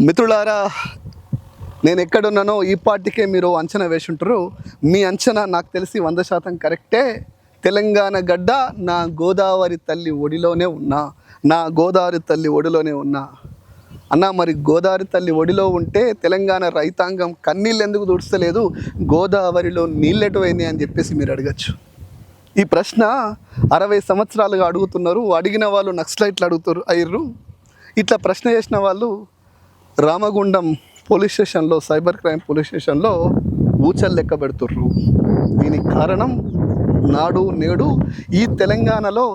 మిత్రులారా నేను ఎక్కడున్నానో ఈ పార్టీకే మీరు అంచనా వేసి ఉంటారు మీ అంచనా నాకు తెలిసి వంద శాతం కరెక్టే. తెలంగాణ గడ్డ నా గోదావరి తల్లి ఒడిలోనే ఉన్నా. నా గోదావరి తల్లి ఒడిలోనే ఉన్నా. అన్న మరి గోదావరి తల్లి ఒడిలో ఉంటే తెలంగాణ రైతాంగం కన్నీళ్ళు ఎందుకు దుడుస్తలేదు గోదావరిలో నీళ్ళెటువైనాయి అని చెప్పేసి మీరు అడగచ్చు. ఈ ప్రశ్న అరవై సంవత్సరాలుగా అడుగుతున్నారు. అడిగిన వాళ్ళు నక్సలైట్లు అడుగుతారు అయ్యర్రు. ఇట్లా ప్రశ్న చేసిన వాళ్ళు రామగుండం పోలీస్ స్టేషన్లో సైబర్ క్రైమ్ పోలీస్ స్టేషన్లో ఊచలు లెక్క పెడుతుర్రు. దీనికి కారణం నాడు నేడు ఈ తెలంగాణలో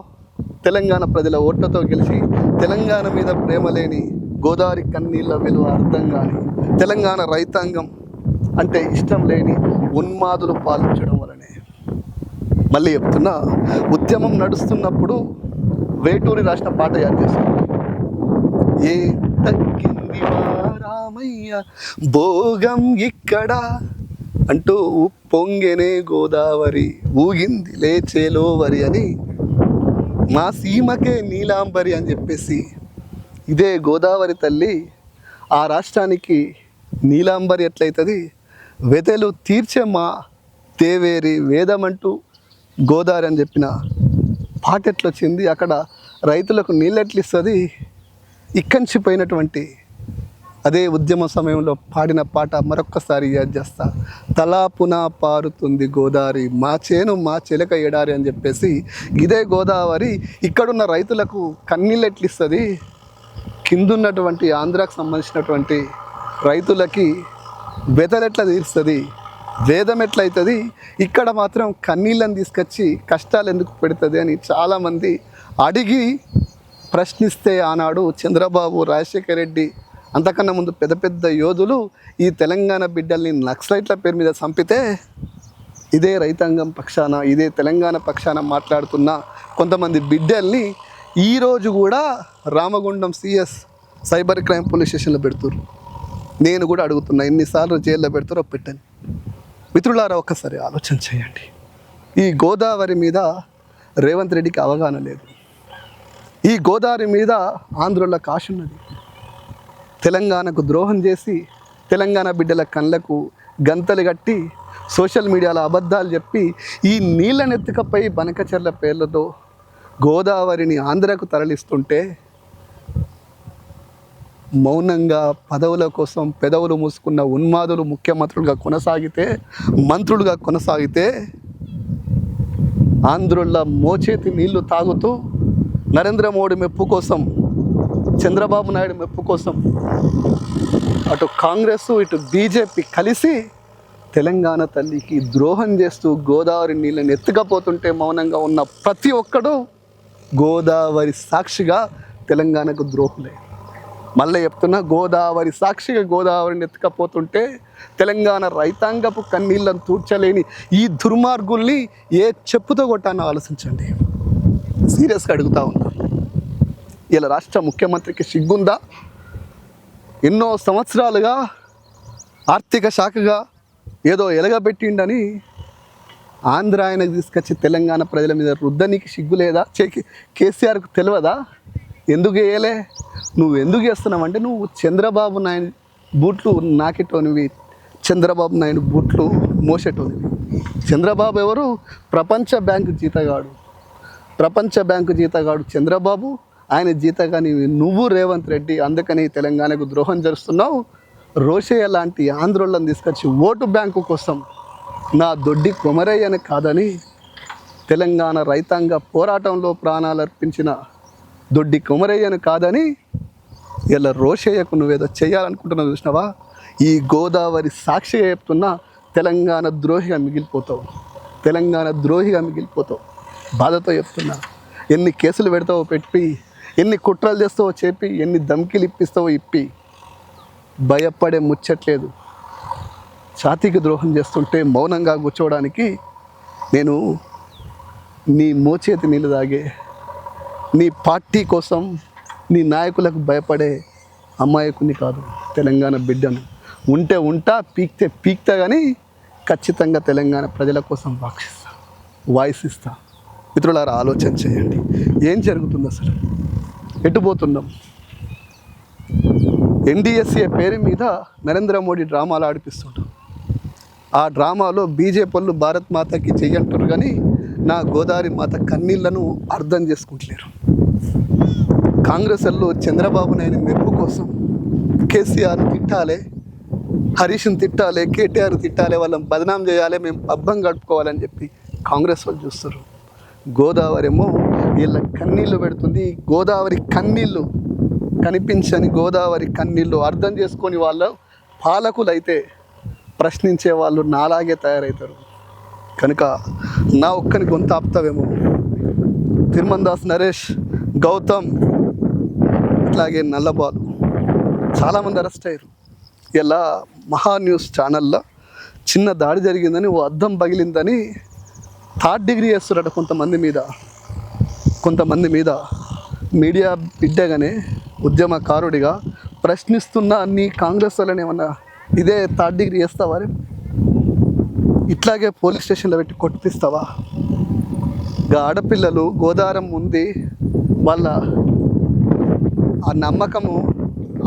తెలంగాణ ప్రజల ఓట్లతో గెలిచి తెలంగాణ మీద ప్రేమ లేని గోదావరి కన్నీళ్ళ విలువ అర్థం కాని తెలంగాణ రైతాంగం అంటే ఇష్టం లేని ఉన్మాదులు పాలించడం వలనే. మళ్ళీ చెప్తున్నా ఉద్యమం నడుస్తున్నప్పుడు వేటూరి రాసిన పాట యాడ్ చేస్తాను ఏ తగ్గింది రామయ్య? భోగం ఇక్కడ అంటూ పొంగెనే గోదావరి ఊగింది లేచేలో వరి అని. మా సీమకే నీలాంబరి అని చెప్పేసి ఇదే గోదావరి తల్లి ఆ రాష్ట్రానికి నీలాంబరి ఎట్లయితుంది? వెదలు తీర్చే మా దేవేరి వేదమంటూ గోదావరి అని చెప్పిన పాట ఎట్లొచ్చింది అక్కడ రైతులకు నీళ్ళెట్లు ఇస్తుంది ఇక్కడి పోయినటువంటి అదే ఉద్యమ సమయంలో పాడిన పాట మరొక్కసారి యాద్ చేస్తా. తలాపున పారుతుంది గోదావరి మా చేను మా చిలక ఎడారి అని చెప్పేసి ఇదే గోదావరి ఇక్కడున్న రైతులకు కన్నీళ్ళెట్లిస్తుంది. కిందున్నటువంటి ఆంధ్రాకు సంబంధించినటువంటి రైతులకి బెదరెట్లా తీరుస్తుంది? వేదం ఎట్లయితుంది ఇక్కడ మాత్రం కన్నీళ్ళని తీసుకొచ్చి కష్టాలు ఎందుకు పెడుతుంది అని చాలామంది అడిగి ప్రశ్నిస్తే ఆనాడు చంద్రబాబు రాజశేఖర రెడ్డి అంతకన్నా ముందు పెద్ద పెద్ద యోధులు ఈ తెలంగాణ బిడ్డల్ని నక్సలైట్ల పేరు మీద చంపితే ఇదే రైతాంగం పక్షాన ఇదే తెలంగాణ పక్షాన మాట్లాడుతున్న కొంతమంది బిడ్డల్ని ఈరోజు కూడా Ramagundam CS cyber crime police స్టేషన్లో పెడుతుర్రు. నేను కూడా అడుగుతున్నా ఎన్నిసార్లు జైల్లో పెడతారో పెట్టండి. మిత్రులారా ఒక్కసారి ఆలోచన చేయండి. ఈ గోదావరి మీద రేవంత్ రెడ్డికి అవగాహన లేదు. ఈ గోదావరి మీద ఆంధ్రుల కాశున్నది. తెలంగాణకు ద్రోహం చేసి తెలంగాణ బిడ్డల కళ్ళకు గంతలు కట్టి సోషల్ మీడియాలో అబద్ధాలు చెప్పి ఈ నీళ్ళనెత్తుకపై బనకచర్ల పేర్లతో గోదావరిని ఆంధ్రకు తరలిస్తుంటే మౌనంగా పదవుల కోసం పెదవులు మూసుకున్న ఉన్మాదులు ముఖ్యమంత్రులుగా కొనసాగితే మంత్రులుగా కొనసాగితే ఆంధ్రుల మోచేతి నీళ్ళు తాగుతూ నరేంద్ర మోడీ మెప్పు కోసం చంద్రబాబు నాయుడు మెప్పు కోసం అటు కాంగ్రెస్ ఇటు బీజేపీ కలిసి తెలంగాణ తల్లికి ద్రోహం చేస్తూ గోదావరి నీళ్ళని ఎత్తుకపోతుంటే మౌనంగా ఉన్న ప్రతి ఒక్కడు గోదావరి సాక్షిగా తెలంగాణకు ద్రోహులే. మళ్ళీ చెప్తున్నా గోదావరి సాక్షిగా గోదావరిని ఎత్తుకపోతుంటే తెలంగాణ రైతాంగపు కన్నీళ్ళను తూర్చలేని ఈ దుర్మార్గుల్ని ఏ చెప్పుతో కొట్టానో ఆలోచించండి. సీరియస్గా అడుగుతా ఉన్నా. ఇలా రాష్ట్ర ముఖ్యమంత్రికి సిగ్గుందా? ఎన్నో సంవత్సరాలుగా ఆర్థిక శాఖగా ఏదో ఎలగబెట్టిండని ఆంధ్ర ఆయనకు తీసుకొచ్చి తెలంగాణ ప్రజల మీద రుద్దనికి సిగ్గు లేదా? చేకి కేసీఆర్కు తెలియదా? ఎందుకు వేయలే? నువ్వు ఎందుకు చేస్తున్నావు? అంటే నువ్వు చంద్రబాబు నాయుడు బూట్లు నాకెటోనివి చంద్రబాబు నాయుడు బూట్లు మోసేటోనివి. చంద్రబాబు ఎవరు? ప్రపంచ బ్యాంకు జీతగాడు. ప్రపంచ బ్యాంకు జీతగాడు చంద్రబాబు ఆయన జీతగాని నువ్వు రేవంత్ రెడ్డి అందుకని తెలంగాణకు ద్రోహం జరుస్తున్నావు. రోషయ్య లాంటి ఆంధ్రులను తీసుకొచ్చి ఓటు బ్యాంకు కోసం నా దొడ్డి కొమరయ్యని కాదని తెలంగాణ రైతాంగ పోరాటంలో ప్రాణాలు అర్పించిన దొడ్డి కొమరయ్యను కాదని ఇలా రోషయ్యకు నువ్వేదో చేయాలనుకుంటున్నావు చూసినావా? ఈ గోదావరి సాక్షిగా చెప్తున్నా తెలంగాణ ద్రోహిగా మిగిలిపోతావు. తెలంగాణ ద్రోహిగా మిగిలిపోతావు. బాధతో చెప్తున్నా. ఎన్ని కేసులు పెడతావో పెట్టి ఎన్ని కుట్రలు చేస్తావో చెప్పి ఎన్ని ధమ్కిలు ఇప్పిస్తావో ఇప్పి. భయపడే ముచ్చట్లేదు. ఛాతీకి ద్రోహం చేస్తుంటే మౌనంగా కూర్చోవడానికి నేను నీ మోచేతి నీళ్ళు తాగే నీ పార్టీ కోసం నీ నాయకులకు భయపడే అమాయకుని కాదు తెలంగాణ బిడ్డను. ఉంటే ఉంటా పీక్తే పీక్తా కానీ ఖచ్చితంగా తెలంగాణ ప్రజల కోసం వాక్షిస్తా వాయిస్ ఇస్తా మిత్రులారా ఆలోచన చేయండి. ఏం జరుగుతుంది అసలు? ఎటు పోతున్నాం? ఎన్డీఎస్ఏ పేరు మీద నరేంద్ర మోడీ డ్రామాలు ఆడిపిస్తుంటాం ఆ డ్రామాలో బీజేపీ పనులు భారత్ మాతకి చెయ్యంటారు కానీ నా గోదావరి మాత కన్నీళ్ళను అర్థం చేసుకుంటలేరు. కాంగ్రెస్ వాళ్ళు చంద్రబాబు నాయుడు మెప్పు కోసం కేసీఆర్ తిట్టాలి హరీష్ని తిట్టాలి కేటీఆర్ తిట్టాలి వాళ్ళని బదనాం చేయాలి మేము పబ్బం గడుపుకోవాలని చెప్పి కాంగ్రెస్ వాళ్ళు చూస్తారు. గోదావరి ఏమో వీళ్ళ కన్నీళ్ళు పెడుతుంది. గోదావరి కన్నీళ్ళు కనిపించని గోదావరి కన్నీళ్ళు అర్థం చేసుకొని వాళ్ళ పాలకులు అయితే ప్రశ్నించే వాళ్ళు నాలాగే తయారవుతారు కనుక నా ఒక్కని గొంత ఆపుతావేమో. తిరుమన్ దాస్ నరేష్ గౌతమ్ అట్లాగే నల్లబాలు. చాలామంది అరెస్ట్ అయ్యారు. ఇలా మహా న్యూస్ ఛానల్లో చిన్న దాడి జరిగిందని ఓ అద్దం పగిలిందని థర్డ్ డిగ్రీ చేస్తున్నారట కొంతమంది మీద. కొంతమంది మీద మీడియా బిడ్డగానే ఉద్యమకారుడిగా ప్రశ్నిస్తున్న అన్ని కాంగ్రెస్ వాళ్ళని ఏమన్నా ఇదే థర్డ్ డిగ్రీ చేస్తావా ఇట్లాగే పోలీస్ స్టేషన్లో పెట్టి కొట్టిస్తావా? గా ఆడపిల్లలు గోదారం ఉంది. వాళ్ళ ఆ నమ్మకము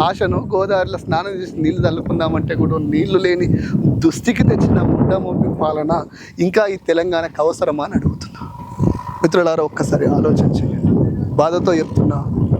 ఆశను గోదావరిలో స్నానం చేసి నీళ్ళు చల్లుకుందామంటే కూడా నీళ్ళు లేని దుస్థితికి తెచ్చిన ముండమోపి పాలన ఇంకా ఈ తెలంగాణకు అవసరమా అని అడుగుతున్నా. మిత్రులారా ఒక్కసారి ఆలోచన చేయండి. బాధతో చెప్తున్నా